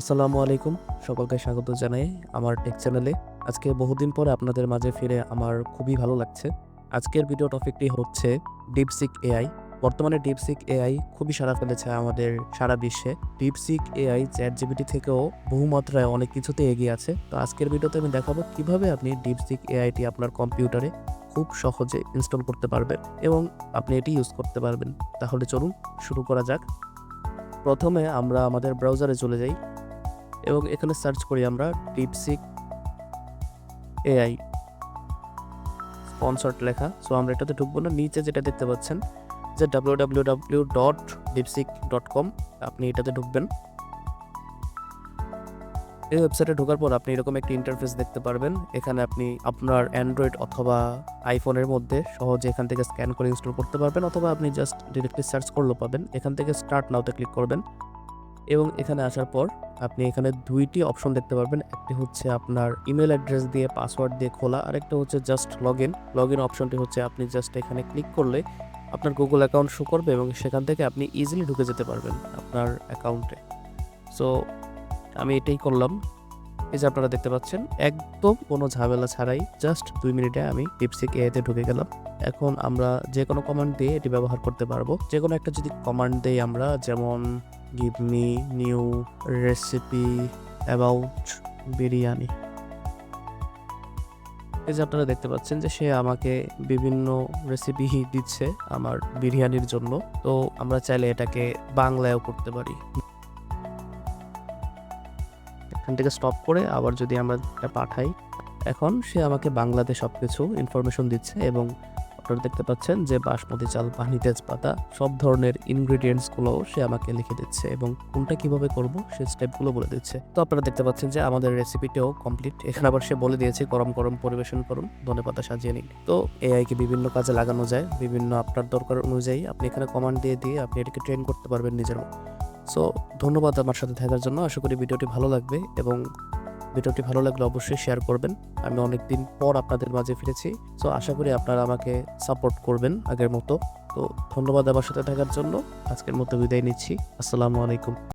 আসসালামু আলাইকুম। সকলকে স্বাগত জানাই আমার টেক চ্যানেলে আজকে বহুদিন পরে আপনাদের মাঝে ফিরে আমার খুবই ভালো লাগছে। আজকের ভিডিও টপিকটি হচ্ছে ডিপসিক এআই বর্তমানে ডিপসিক এআই খুবই সারা ফেলেছে আমাদের সারা বিশ্বে। ডিপসিক এআই চ্যাট জিবিটি থেকেও বহুমাত্রায় অনেক কিছুতে এগিয়ে আছে। তো আজকের ভিডিওতে আমি দেখাবো কীভাবে আপনি ডিপসিক এআইটি আপনার কম্পিউটারে খুব সহজে ইনস্টল করতে পারবেন এবং আপনি এটি ইউজ করতে পারবেন। তাহলে চলুন শুরু করা যাক। প্রথমে আমরা আমাদের ব্রাউজারে চলে যাই। এবং এখানে সার্চ করি আমরা ডিপসিক এআই স্পন্সর্ড লেখা। সো আমরা এটাতে ঢুকবো না। নিচে যেটা দেখতে পাচ্ছেন, যে W W W dot DeepSeek dot com আপনি এটাতে ঢুকবেন। এই ওয়েবসাইটে ঢোকার পর আপনি এরকম একটি ইন্টারফেস দেখতে পারবেন। এখানে আপনি আপনার অ্যান্ড্রয়েড অথবা আইফোনের মধ্যে সহজে এখান থেকে স্ক্যান করে ইনস্টল করতে পারবেন, অথবা আপনি জাস্ট ডিরেক্টলি সার্চ করলেও পাবেন। এখান থেকে স্টার্ট নাওতে ক্লিক করবেন। এবং এখানে আসার পর আপনি এখানে দুইটি অপশন দেখতে পারবেন। একটি হচ্ছে আপনার ইমেল অ্যাড্রেস দিয়ে পাসওয়ার্ড দিয়ে খোলা, আরেকটা হচ্ছে just log in log in অপশনটি হচ্ছে আপনি জাস্ট এখানে ক্লিক করলে আপনার গুগল অ্যাকাউন্ট শো করবে এবং সেখান থেকে আপনি ইজিলি ঢুকে যেতে পারবেন আপনার অ্যাকাউন্টে সো আমি এটাই করলাম। এই যে আপনারা দেখতে পাচ্ছেন, একদম কোনো ঝামেলা ছাড়াই জাস্ট দুই মিনিটে আমি টিপসিক এতে ঢুকে গেলাম। এখন আমরা যে কোনো কমান্ড দিয়ে এটি ব্যবহার করতে পারব। যে কোনো একটা যদি কমান্ড দেই আমরা, যেমন give me new recipe about biryani এই যে আপনারা দেখতে পাচ্ছেন যে সে আমাকে বিভিন্ন রেসিপি দিচ্ছে আমার বিরিয়ানির জন্য। তো আমরা চাইলে এটাকে বাংলায়ও করতে পারি। এখান থেকে স্টপ করে আবার যদি আমরা এটা পাঠাই, এখন সে আমাকে বাংলাতে সব কিছু ইনফরমেশন দিচ্ছে এবং আপনারা দেখতে পাচ্ছেন যে বাসমতি চাল, পানি, তেজপাতা সব ধরনের ইনগ্রিডিয়েন্টসগুলোও সে আমাকে লিখে দিচ্ছে এবং কোনটা কীভাবে করব সে স্টেপগুলো বলে দিচ্ছে। তো আপনারা দেখতে পাচ্ছেন যে আমাদের রেসিপিটাও কমপ্লিট এখানে আবার সে বলে দিয়েছে, গরম গরম পরিবেশন করুন, ধনে পাতা সাজিয়ে নিন। তো এআইকে বিভিন্ন কাজে লাগানো যায়, বিভিন্ন আপনার দরকার অনুযায়ী আপনি এখানে কমান্ড দিয়ে দিয়ে আপনি এটাকে ট্রেন করতে পারবেন নিজের সো ধন্যবাদ আমার সাথে থাকার জন্য। আশা করি ভিডিওটি ভালো লাগবে এবং ভিডিওটি ভালো লাগলে অবশ্যই শেয়ার করবেন। আমি অনেকদিন পর আপনাদের মাঝে ফিরেছি সো আশা করি আপনারা আমাকে সাপোর্ট করবেন আগের মতো। তো ধন্যবাদ আমার সাথে থাকার জন্য। আজকের মতো বিদায় নিচ্ছি। আসসালামু আলাইকুম।